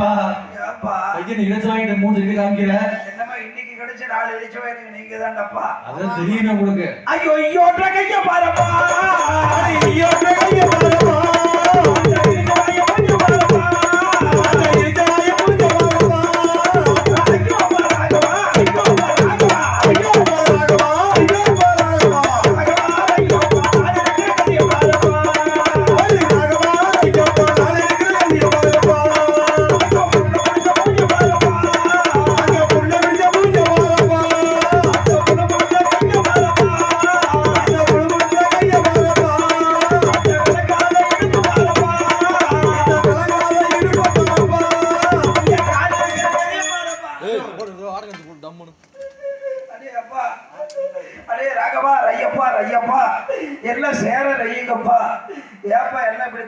ஏப்பா. கையை இழைச்சு வாங்கிட்டு மூஞ்சி இருக்கு காமிக்கிற? என்னமா இன்னைக்கு கிடைச்ச நாலு இடிச்சவா எனக்கு நீங்க தான்டப்பா அதான் தெரியுமே உங்களுக்கு. ஐயோ ஐயோ கைய பாரப்பா. ஐயோ பாருப்பா.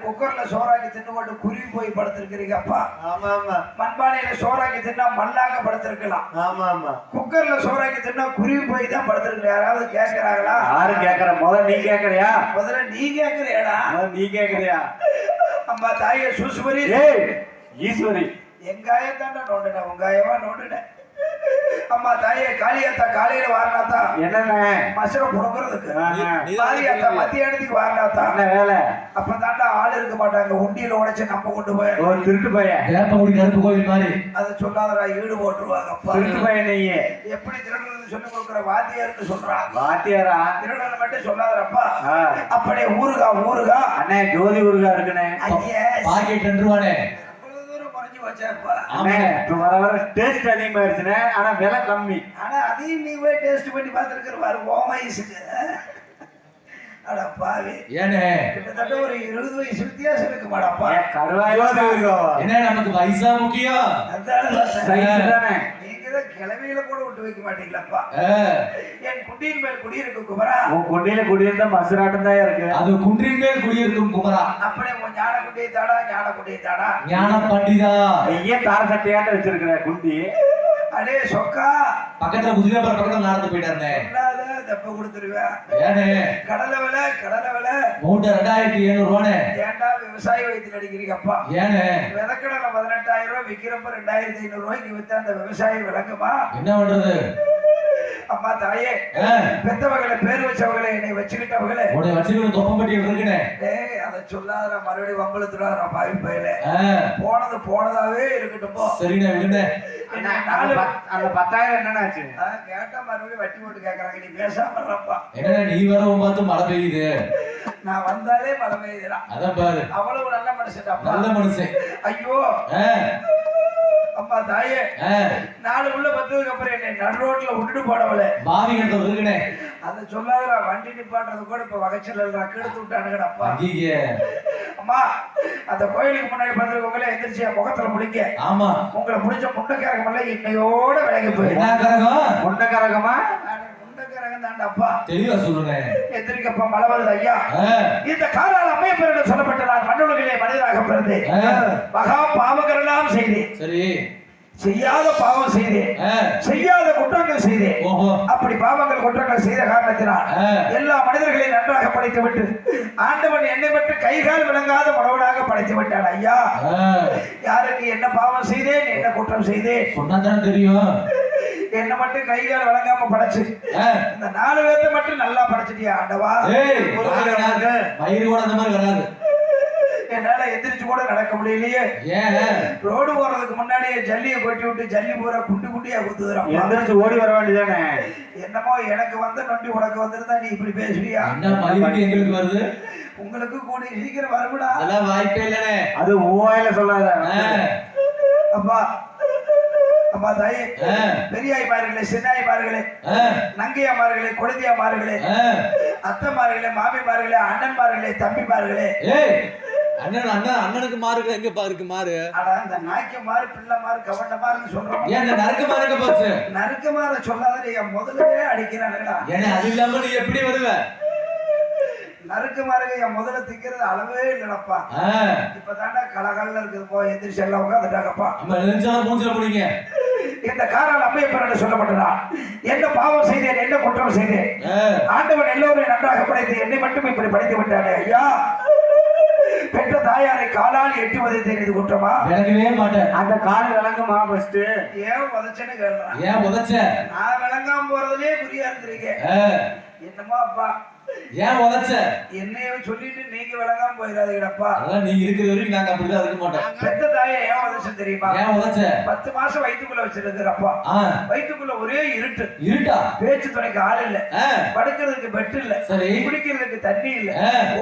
குக்கர்ல சோறாக்கி தின்னு போட்டு குருவி போய் படுத்திருக்கிறீங்கப்பா ஆமா ஆமா. மண்பானையில சோறாக்கி தின்னா மல்லாக படுத்திருக்கலாம். ஆமா ஆமா. குக்கர்ல சோறாக்கி தின்னா குருவி போய் தான் படுத்திருக்கு யாராவது கேட்கறாங்களா யாரு கேக்குற முதல்ல நீ கேக்குறியா? முதல்ல நீ கேட்கறியாடா நீ கேக்குறியா? அம்மா தாயே சூசுமரி ஈஸ்வரி. எங்காயம் தாண்டா நோண்டுனேன் உங்காயமா நோண்டுனேன். அம்மா தாயே காளியாத்தா காலையில வாரினாத்தா என்னண்ணே மசுரை புடுங்குறதுக்கு ஆஹா. காளியாத்தா மத்தியானத்துக்கு வாரினாத்தா என்ன வேலை? அப்ப தாண்டா ஆள் இருக்க மாட்டாங்க. உண்டியில உடைச்சு நம்ம கொண்டு போய் ஒரு திருட்டு பையன். வேப்பங்குடி கருப்பு கோவில் மாதிரி. அதை சொல்லாதடா ஈடு போட்டுருவாங்க திருட்டு பையன் நீ. எப்படி திருடுறது சொல்லி கொடுக்குற வாத்தியார்னு சொல்றான் வாத்தியாரா? திருடனை மட்டும் சொல்லாதடப்பா. அப்படியே ஊருகா ஊருகா. அண்ணே ஜோதி முருகா இருக்குண்ணே. ஐயே. பாக்கெட் ரெண்டு ரூபானே இப்ப வர வர டேஸ்ட் அதிகமாயிருச்சுண்ணே. ஆனா விலை கம்மி. ஆனா அதையும் நீ போய் டேஸ்ட் பண்ணி பார்த்துருக்கிற பாரு ஓ வயசுக்கு அட பாவி. ஏனே? கிட்டத்தட்ட ஒரு இருபது வயசு வித்தியாசம் இருக்கு மாடாப்பா ஏன் கருவாய் ஜோதி முருகாவா என்ன நமக்கு வயசா முக்கியம்? அதான் கிளவியில கூட விட்டு வைக்க மாட்டீங்களாப்பா. என் குட்டியின் மேல் குடியிருக்கு குமரா. உன் கொண்டையில குடியிருந்தா மசுராட்டம் தான் இருக்கு. அது குன்றின் மேல் குடியிருக்கும் குமரா. அப்படியே உன் ஞான குட்டியை தாடா ஞான குட்டியை தாடா. ஞான பண்டிதா நீயே தார சட்டையாட்ட வச்சிருக்கிற குண்டி. அடே சொக்கா. பக்கத்துல குதிரைபுரம் பக்கத்துல நடந்து போயிட்டாருனே. தப்ப கொடுத்துருவேன். ஏனே? கடலை விலை கடலை விலை. மூட்டை ரெண்டாயிரத்தி எழுநூறு ரூபானே? ஏன்டா விவசாய வயிற்றுல அடிக்கிறீங்கப்பா ஏனே? விதக்கடலை பதினெட்டாயிரம் ரூபாய் விற்கிறப்ப ரெண்டாயிரத்தி ஐநூறு ரூபாய்க்கு வித்த அந்த விவசாயி விளங்குமா? என்ன பண்றது? அம்மா தாயே பெத்தவங்களை பேர் வச்சவங்களை என்னை வச்சுக்கிட்டவங்களே. உன்னை வச்சுக்கிட்டு தொப்பம்பட்டியில் இருக்குனே. டேய் அதை சொல்லாத மறுபடியும் வம்பளுத்துறாரு பாவி பயில. போனது போனதாவே இருக்கட்டும் போ. விடுண்ணே. என்ன அந்த பத்தாயிரம் என்னன்னாச்சு? கேட்டா மறுபடியும் வட்டி போட்டு கேக்குறாங்க. நீ பேசாம இருப்பா என்ன நீ வரவும் பார்த்து மழை பெய்யுது. நான் வந்தாலே மழை பெய்யுதுடா. அதான் பாரு. அவ்வளவு நல்ல மனுஷன்டாப்பா நல்ல மனுஷன். ஐயோ. அம்மா தாயே நாலு உள்ள வந்ததுக்கு அப்புறம் என்னை நடு ரோட்ல விட்டுட்டு போனவளே. பாவி கண்டது இருக்குனே. அதை சொல்லாதடா வண்டி நிப்பாட்டுறது கூட இப்ப வகைச்சல் கெடுத்து விட்டானுங்கடப்பா ஐயே அம்மா அந்த கோயிலுக்கு முன்னாடி பார்த்துருக்கவங்களே எந்திரிச்சு முகத்துல முடிங்க. ஆமா. உங்களை முடிஞ்ச முண்டக்காரகம் எல்லாம் இன்னையோட விலகி கரகமா? முண்டக்காரகம் தாண்டப்பா தெளிவா சொல்லுங்க. எந்திரிக்கப்பா மழை வருது ஐயா. இந்த காலால் அம்மையப்பெருடன் சொல்லப்பட்ட நான் மண்ணுலகிலே மனிதராக பிறந்தேன். மகா பாவங்கள் எல்லாம் செய்தேன். சரி. செய்யாத பாவம் செய்தேன். செய்யாத குற்றங்கள் செய்தேன். அப்படி பாவங்கள் குற்றங்கள் செய்த காரணத்தினால். எல்லா மனிதர்களையும் நன்றாக படைத்து விட்டு ஆண்டவன் என்னை பற்றி கைகால் விளங்காத மனவனாக படைத்து விட்டான் ஐயா யாருக்கு என்ன பாவம் செய்தேன் என்ன குற்றம் செய்தேன்? சொன்னாதானே தெரியும். என்ன மட்டும் கைகால் விளங்காம படைச்சு? ஆ, இந்த நாலு பேர்த்த மட்டும் நல்லா படைச்சிட்டியா ஆண்டவா. வயிறு கூட அந்த மாதிரி வராது என்னால எந்திரிச்சு கூட நடக்க முடியலையே. ஏன்? ரோடு போறதுக்கு முன்னாடியே ஜல்லியை கொட்டி விட்டு ஜல்லி பூரா குண்டு குண்டியா குத்துதுறான் எந்திரிச்சு ஓடி வர வேண்டியதானே? என்னமோ எனக்கு வந்த நொண்டி உனக்கு வந்திருந்தா நீ இப்படி மலிவிட்டு எங்களுக்கு வருது? உங்களுக்கு கூடி சீக்கிரம் வரவிடா அதெல்லாம் வாய்ப்பே இல்லனே. அது மூவாயில சொல்லாத. அப்பா அப்பா தாயே ஆ, பெரியாய்மார்களே சின்னாய்மார்களே ஆ, நங்கையம்மார்களே கொழுந்தியம்மார்களே ஆ. அத்தைமார்களே மாமிமார்களே அண்ணன்மார்களே தம்பிமார்களே. அண்ணன் அண்ணன் அண்ணனுக்கு மாறுக்கு எங்க பாருக்கு மாறு. ஆனா இந்த நாய்க்கு மாறு பிள்ளை மாறு கவட்ட மாறுன்னு சொல்றோம். ஏன் இந்த நறுக்கு மாறுக்க போச்சு? நறுக்க மாற சொல்லாத என் முதல்லவே அடிக்கிறானுங்களா ஏன்னா அது இல்லாம நீ எப்படி வருவ? நறுக்கு மாறுங்க என் முதல்ல திக்கிறது அளவே இல்லைனப்பா ஆ, இப்ப தாண்டா கலகல்ல இருக்குது போ எந்திரிச்சு எல்லாம் உட்காந்துட்டாங்கப்பா மூஞ்சில முடிங்க. இந்த காரால் அம்மையப்பன் சொல்லப்பட்டதா? என்ன பாவம் செய்தேன் என்ன குற்றம் செய்தேன்? ஆண்டவன் எல்லோரையும் நன்றாக படைத்து என்னை மட்டும் இப்படி படைத்து விட்டானே? ஐயா பெற்ற தாயாரை காலால் எட்டி உதைத்தேன் இது குற்றமா? விளங்கவே மாட்டேன். அந்த கால் விளங்குமா ஃபர்ஸ்ட் ஏன் உதச்சேன்னு கேள்றான் ஏன் உதச்ச? நான் விளங்காம போறதுலயே குறியா இருக்கிறீங்க ஆ, என்னமோ அப்பா ஏன் உதச்ச? என்னைய சொல்லிட்டு நீங்க விளங்காம போயிடாதீங்கடப்பா அதெல்லாம் நீங்க இருக்கிற வரைக்கும் நாங்க அப்படிதான் இருக்க மாட்டோம். பெத்த தாயை ஏன் உதச்சேன் தெரியுமா? ஏன் உதச்ச? பத்து மாசம் வயிற்றுக்குள்ள வச்சிருக்கிறப்பா வயிற்றுக்குள்ள ஒரே இருட்டு. இருட்டா? பேச்சு துணைக்கு ஆள் இல்ல. படுக்கிறதுக்கு பெட் இல்ல. சரி. குடிக்கிறதுக்கு தண்ணி இல்ல.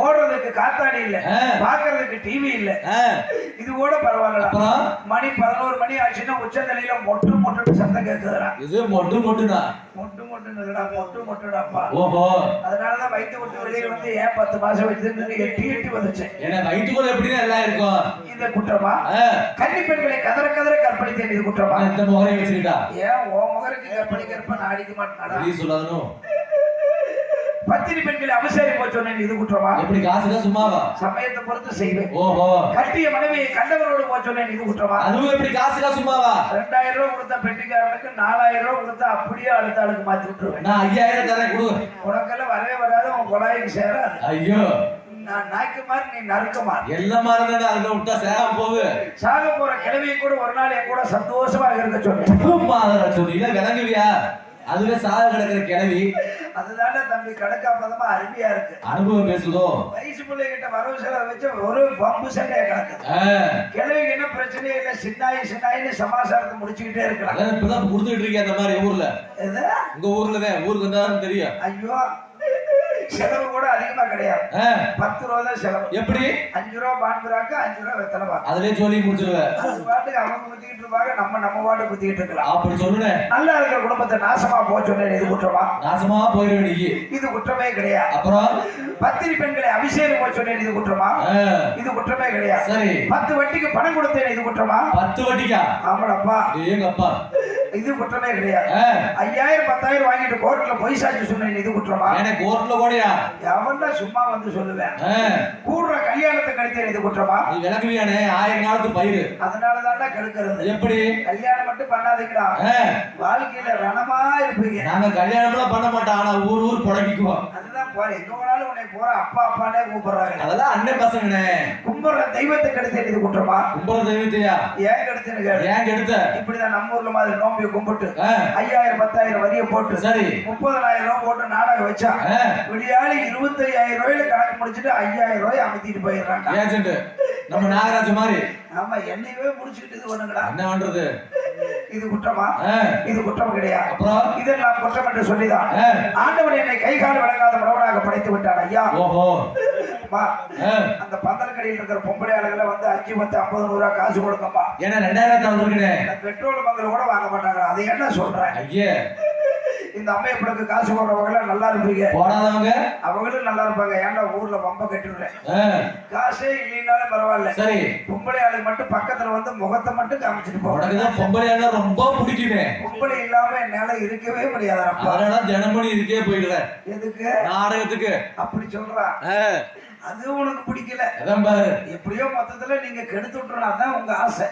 ஓடுறதுக்கு காத்தாடி இல்ல. பாக்குறதுக்கு டிவி இல்ல. இது கூட பரவாயில்ல மணி பதினோரு மணி ஆச்சுன்னா உச்ச நிலையில மொட்டு மொட்டு சத்தம் கேட்குதுடா இது மொட்டு மொட்டுனா ஓஹோ. அதனாலதான் வயிற்று விட்டு வெளியே வந்து ஏன் பத்து மாசம் வச்சிருந்து எட்டி எட்டி வந்துச்சேன் ஏன்னா வயிற்றுக்குள்ள எப்படிதான் எல்லாம் இருக்கும். இந்த குற்றமா? கன்னி பெண்களை கதற கதற கற்பழித்தேன் இது குற்றமா? இந்த முகரை வச்சுக்கிட்டா ஏன் ஓ முகருக்கு கற்பழிக்கிறப்ப நான் அடிக்க மாட்டேனாடா? வெளியே சொல்லாதனும் பத்தினி பெண்களை அபிஷேகம் போய் சொன்னேன் இது குற்றமா? எப்படி காசுதான் சும்மாவா? சமயத்தை பொறுத்து செய்வேன். ஓஹோ கட்டிய மனைவியை கண்டவரோடு போய் சொன்னேன் இது குற்றமா? அதுவும் எப்படி காசுதான் சும்மாவா? ரெண்டாயிரம் ரூபாய் கொடுத்த பெட்டிக்காரனுக்கு நாலாயிரம் ரூபாய் கொடுத்தா அப்படியே அடுத்த ஆளுக்கு மாத்தி விட்டுருவேன். நான் ஐயாயிரம் தரேன் கொடு. உனக்கெல்லாம் வரவே வராது உன் குழாய்க்கு சேராது. ஐயோ. நான் நாய்க்கு மாதிரி நீ நறுக்க மாதிரி. எல்லாம் மறந்தாடா அதுல விட்டா சேராம போகு சாக போற கிழவியை கூட ஒரு நாள் என் கூட சந்தோஷமா இருக்க சொன்னேன். மாதரா சொன்னீங்க விளங்குவியா? அதுவே சாக கிடக்குற கிளவி அதுதானே தம்பி கடக்காப்பதமா அருமையா இருக்கு. அனுபவம் பேசுதோ? வயசு பிள்ளைகிட்ட வரவு செலவு வச்சு ஒரு பம்பு சண்டையை கிடக்குது கிழவிக்கு என்ன பிரச்சனையே இல்லை சின்னாயி சின்னாயின்னு சமாசாரத்தை முடிச்சுக்கிட்டே இருக்கலாம். இப்பதான் கொடுத்துட்டு இருக்கேன் அந்த மாதிரி ஊர்ல? உங்க ஊர்ல தான் ஊருக்கு வந்தாலும் தெரியும். ஐயோ செலவு கூட அதிகமா கிடையாது. பத்து ரூபா தான் செலவு. எப்படி? அஞ்சு ரூபா பான்புறாக்கு அஞ்சு ரூபா வெத்தலை பாக்கு. அதுலயே சொல்லி முடிச்சிருவேன் அது பாட்டுக்கு அவங்க குத்திக்கிட்டு இருப்பாங்க நம்ம நம்ம பாட்டு குத்திக்கிட்டு இருக்கலாம். அப்படி சொல்லுனேன் நல்லா இருக்கிற குடும்பத்தை நாசமா போக சொன்னேன் இது குற்றமா? நாசமா போயிடுவேன் நீ. இது குற்றமே கிடையாது. அப்புறம்? பத்திரி பெண்களை அபிஷேகம் போக சொன்னேன் இது குற்றமா? இது குற்றமே கிடையாது. சரி. பத்து வட்டிக்கு பணம் கொடுத்தேன் இது குற்றமா? பத்து வட்டிக்கா? ஆமாடப்பா. எங்க அப்பா இது குற்றமே கிடையாது. ஐயாயிரம் பத்தாயிரம் வாங்கிட்டு கோர்ட்ல பொய் சாட்சி சொன்னேன் இது குற்றமா? எனக்கு கோர்ட்ல கூடயா? எவன்டா சும்மா வந்து சொல்லுவேன் கூடுற கல்யாணத்தை கழித்தேன் இது குற்றமா? நீ விளக்குவியானே ஆயிரம் காலத்து பயிர் அதனாலதான்டா கெடுக்கிறது. எப்படி? கல்யாணம் மட்டும் பண்ணாதீங்கடா. வாழ்க்கையில ரணமா இருப்பீங்க. நாங்க கல்யாணம்லாம் பண்ண மாட்டோம் ஆனா ஊர் ஊர் புடங்கிக்குவோம் அதுதான் போற எங்க போனாலும் உன்னை போற அப்பா அப்பானே கூப்பிடுறாங்க. அதெல்லாம் அண்ணன் பசங்கண்ணே. கும்பிடுற தெய்வத்தை கெடுத்தேன் இது குற்றமா? கும்பல தெய்வத்தையா? ஏன் கெடுத்தேன்னு ஏன் கெடுத்த? இப்படிதான் நம்ம ஊர்ல மாதிரி நோம்பி கும்பிட்டு ஐயாயிரம் பத்தாயிரம் வரிய போட்டு சரி. முப்பதனாயிரம் ரூபாய் போட்டு நாடகம் வச்சா ஆ, விடியாளி இருபத்தி ஐயாயிரம் ரூபாயில கணக்கு முடிச்சுட்டு ஐயாயிரம் ரூபாய் அமைத்திட்டு போயிடுறாங்க ஏஜென்ட் நம்ம நாகராஜ் மாதிரி. ஆமா என்னையவே முடிச்சுக்கிட்டு இது பண்ணுங்கடா. என்ன பண்றது? இது குற்றமா? இது குற்றம் கிடையாது. அப்புறம்? இதெல்லாம் குற்றம் என்று சொல்லிதான். ஆண்டவன் என்னை கை கால் விளங்காத உணவனாக படைத்து விட்டான் ஐயா. ஓஹோ. அந்த பந்தல்கடையில் இருக்கிற பொம்பளை ஆளுகளை வந்து அஞ்சு பத்து ஐம்பது நூறு ரூபா காசு கொடுங்கம்மா ஏன்னா ரெண்டாயிரத்தி இந்த பெட்ரோல் பங்கில் கூட வாங்க மாட்டாங்க அதை என்ன சொல்றேன் ஐயே. இந்த அம்மையப்பனுக்கு காசு போடுறவங்க நல்லா இருப்பீங்க. போடாதவங்க. அவங்களும் நல்லா இருப்பாங்க. ஏன்டா ஊர்ல பம்ப கட்டிடுறேன் காசே இல்லைனாலும் பரவாயில்ல. சரி. பொம்பளை ஆளு மட்டும் பக்கத்துல வந்து முகத்தை மட்டும் காமிச்சிட்டு போவாங்க உனக்குதான் பொம்பளையானா ரொம்ப பிடிக்குமே. பொம்பளை இல்லாம என்னால இருக்கவே முடியாதப்பா அதனால தினமணி இருக்கே போயிடுறேன் எதுக்கு? நாடகத்துக்கு. அப்படி சொல்றான் அது உனக்கு பிடிக்கல. அதான் பாரு. எப்படியோ மொத்தத்துல நீங்க கெடுத்து விட்டுறணும். அதான் உங்க ஆசை.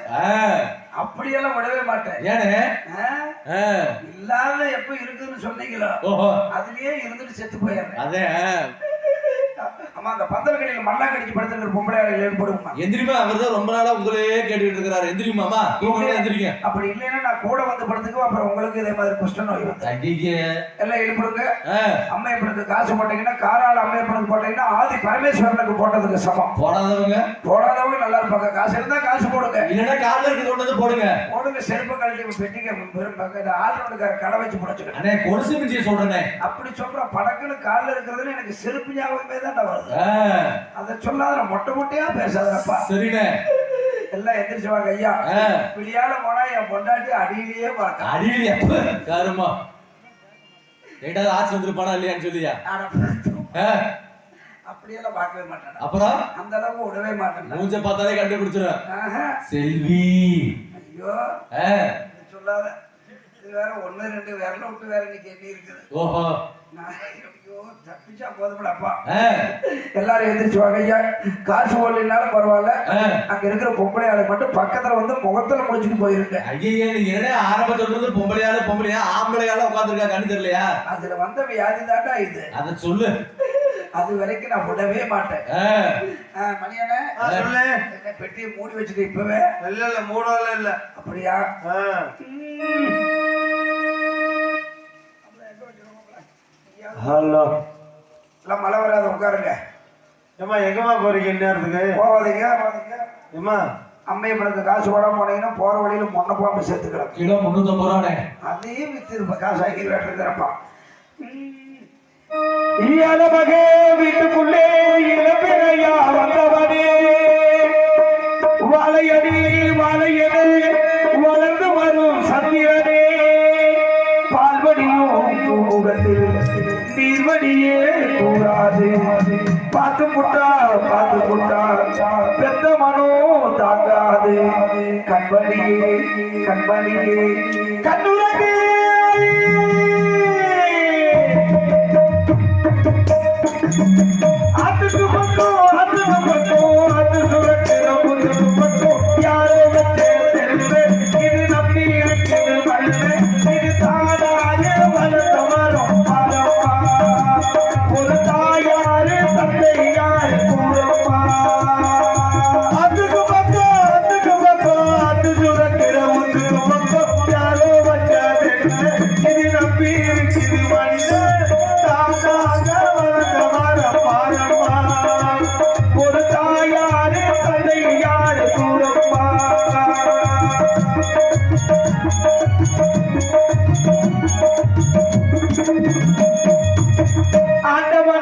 அப்படியெல்லாம் விடவே மாட்டேன். ஏனே? ஆ? ஆ, இல்லாத எப்ப இருக்குன்னு சொன்னீங்களோ அதுலயே இருந்துட்டு செத்து போயிடுறேன். அதே ஆமா அந்த பந்தல் கடையில் மண்ணா கடிச்சு படுத்துருக்கிற பொம்பளை ஏற்படுமா எந்திரிமா அவர் தான் ரொம்ப நாளா உங்களையே கேட்டுக்கிட்டு இருக்கிறாரு. எந்திரிமாமா தூங்க எந்திரிங்க. அப்படி இல்லைன்னா நான் கூட வந்து படுத்துக்குவோம் அப்புறம் உங்களுக்கு இதே மாதிரி குஷ்ட நோய் ஐயே எல்லாம் எழுப்பிடுங்க. ஆ, அம்மையப்பனுக்கு காசு போட்டீங்கன்னா காரால் அம்மையப்பனுக்கு போட்டீங்கன்னா ஆதி பரமேஸ்வரனுக்கு போட்டதுக்கு சமம். போடாதவங்க. போடாதவங்க நல்லா இருப்பாங்க. காசு இருந்தா காசு போடுங்க. இல்லைன்னா காலில் இருக்கு கொண்டு வந்து போடுங்க. போடுங்க செருப்பு கழட்டி பெட்டிக்க ஆல்ரவுண்டுக்கார கடை வச்சு புடைச்சுக்க அண்ணே கொலுசு மிஞ்சிய சொல்றேனே. அப்படி சொல்ற படக்குன்னு காலில் இருக்கிறதுன்னு எனக்கு செருப்பு ஞாபகமே தான் வருது ஆ, அதை சொல்லாத மொட்டை மொட்டையா பேசாதப்பா சரிண்ணே. எல்லாம் எந்திரிச்சு வாங்க ஐயா. பிள்ளையால போனா என் பொண்டாட்டி அடியிலேயே பார்க்க. அடியில் எப்ப? காருமா ரெண்டாவது ஆச்சு வந்துருப்பானா இல்லையான்னு சொல்லியா? அப்படியெல்லாம் பார்க்கவே மாட்டேன். அப்புறம்? அந்த அளவுக்கு விடவே மாட்டேன். மூஞ்ச பார்த்தாலே கண்டுபிடிச்சிடும். செல்வி. ஐயோ. சொல்லாத. இது வேற ஒண்ணு ரெண்டு விரல விட்டு வேற இன்னைக்கு எண்ணி இருக்குது ஓஹோ. நான் ஐயோ தப்பிச்சா போதும்லப்பா. ஆ, எல்லாரும் எந்திரிச்சு வாங்க. ஐயா காசு ஓடலினாலும் பரவாயில்ல. அங்க இருக்கிற பொம்பளை ஆளை மட்டும் பக்கத்துல வந்து முகத்துல முடிச்சுட்டு போயிருங்க. ஐயையே நீ என்ன ஆரம்பத்துல இருந்து பொம்பளையால பொம்பளையா? ஆம்பளையால உட்காந்துருக்கா கண்ணு தெரியலையா? அதுல வந்த வியாதி தாண்டா இது. அத சொல்லு. அது வரைக்கும் நான் விடவே மாட்டேன். ஆ, ஆ, மணியண்ணே பெட்டியை மூடி வச்சுட்டு இப்பவே. இல்ல இல்ல மூடல இல்ல. அப்படியா? ஹலோ. எல்லாம் மழை வராது உட்காருங்க. ஏம்மா எங்கம்மா போறீங்க? இந்நேரத்துக்கு போகாதீங்க ஏம்மா? அம்மையப்பனுக்கு காசு போடாம போனீங்கன்னா போற வழியில மொன்ன பாம்பு சேர்த்துக்கிறேன் கிலோ முன்னூத்தம்பது ரூபாண்ணே அதையும் வித்து காசு ஆக்கி வேண்டியிருக்கிறப்பா ஈயாத மகே வீட்டுக்குள்ளே. kembali kembali kandurake Thank. ஆண்டவனுடன்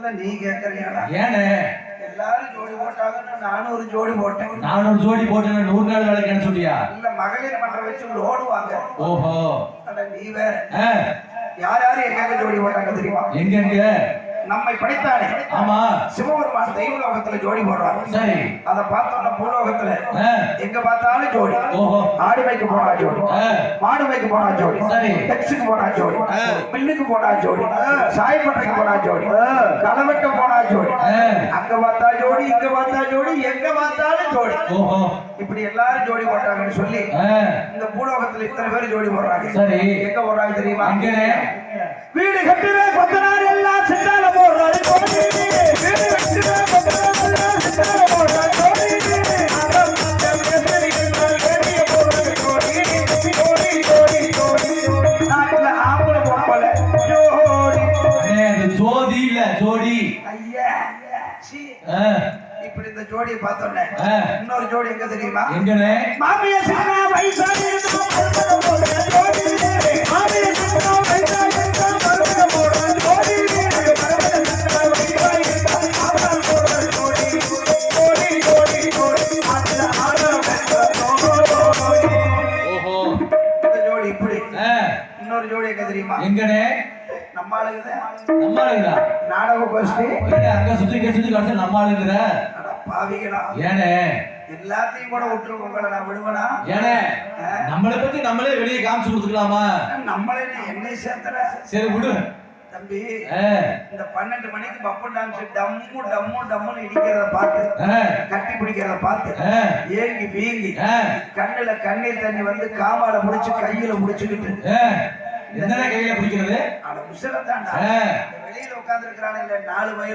முதல்ல நீ கேக்குறியாடா? ஏனே? எல்லாரும் ஜோடி போட்டாங்கன்னு நானும் ஒரு ஜோடி போட்டேன். நான் ஒரு ஜோடி போட்டேன் நூறு நாள் வேலைக்கு என்ன சொல்லியா? இல்ல மகளிர் மன்றம் வச்சு லோடு வாங்க ஓஹோ. அட நீ வேற. யார் யாரு எங்க ஜோடி போட்டாங்க தெரியுமா? எங்க எங்க நம்மை படித்தானே ஆமா. சிவபெருமான் தெய்வலோகத்துல ஜோடி போடுறாங்க சரி. அத பார்த்தோம்னா பூலோகத்துல எங்க பார்த்தாலும் ஜோடி. ஆடு வைக்க போனா ஜோடி. மாடு வைக்க போனா ஜோடி. சரி. டெக்ஸுக்கு போனா ஜோடி. மில்லுக்கு போனா ஜோடி. சாயப்பட்டைக்கு போனா ஜோடி. களவெட்ட போனா ஜோடி. அங்க பார்த்தா ஜோடி இங்க பார்த்தா ஜோடி எங்க பார்த்தாலும் ஜோடி. இப்படி எல்லாரும் ஜோடி போட்டாங்கன்னு சொல்லி இந்த பூலோகத்துல இத்தனை பேர் ஜோடி போடுறாங்க. சரி. எங்க போடுறாங்க தெரியுமா? வீடு கட்டுற கொத்தனார் எல்லாம் சித்தால போடுறாரு. வீடு கட்டுற கொத்தனார் எல்லாம் சித்தால போடுறாரு. இப்படி இந்த ஜோடியை பார்த்தோன்னே இன்னொரு ஜோடி எங்க தெரியுமா? எங்கனே? மாமிய சின்ன வயசாக இருந்தா இன்னொரு ஜோடி எங்க தெரியுமா? எங்கனே? நம்ம ஆளுங்கதான் நம்ம ஆளுங்களா நாடக கோஷ்டி அங்க சுத்தி சுத்தி கடைசி நம்ம பாவிகளா. ஏனே? எல்லாத்தையும் கூட விட்டுரு உங்களை நான் விடுவேனா? ஏனே? நம்மளை பத்தி நம்மளே வெளியே காமிச்சு கொடுத்துக்கலாமா? நம்மளே என்னை சேர்த்துற. சரி விடு. தம்பி இந்த பன்னெண்டு மணிக்கு பப்பு டான்ஸ் டம்மு டம்மு டம்முன்னு இடிக்கிறத பார்த்து கட்டி பிடிக்கிறத பார்த்து ஏங்கி வீங்கி கண்ணுல கண்ணீர் தண்ணி வந்து காமால முடிச்சு கையில முடிச்சுக்கிட்டு. என்னடா கையில பிடிக்கிறது அட உசில தாண்டா ஆ. வெளியில உட்கார்ந்து இருக்கிறானே நாலு வயலு